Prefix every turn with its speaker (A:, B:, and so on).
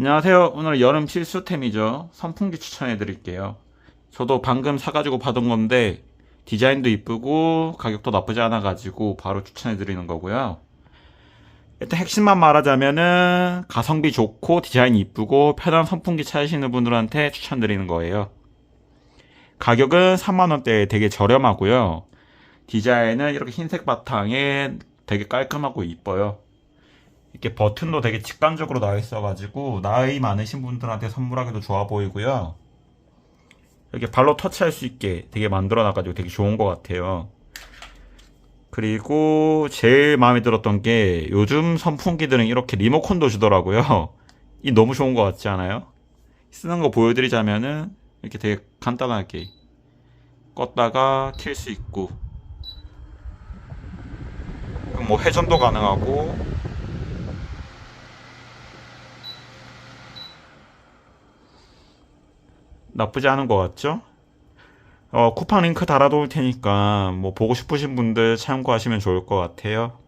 A: 안녕하세요. 오늘 여름 필수템이죠. 선풍기 추천해 드릴게요. 저도 방금 사가지고 받은 건데 디자인도 이쁘고 가격도 나쁘지 않아 가지고 바로 추천해 드리는 거고요. 일단 핵심만 말하자면은 가성비 좋고 디자인 이쁘고 편한 선풍기 찾으시는 분들한테 추천드리는 거예요. 가격은 3만원대에 되게 저렴하고요. 디자인은 이렇게 흰색 바탕에 되게 깔끔하고 이뻐요. 이렇게 버튼도 되게 직관적으로 나와 있어가지고 나이 많으신 분들한테 선물하기도 좋아 보이고요. 이렇게 발로 터치할 수 있게 되게 만들어 놔가지고 되게 좋은 것 같아요. 그리고 제일 마음에 들었던 게 요즘 선풍기들은 이렇게 리모컨도 주더라고요. 이 너무 좋은 것 같지 않아요? 쓰는 거 보여드리자면은 이렇게 되게 간단하게 껐다가 킬 수 있고 뭐 회전도 가능하고 나쁘지 않은 것 같죠? 어, 쿠팡 링크 달아놓을 테니까 뭐 보고 싶으신 분들 참고하시면 좋을 것 같아요.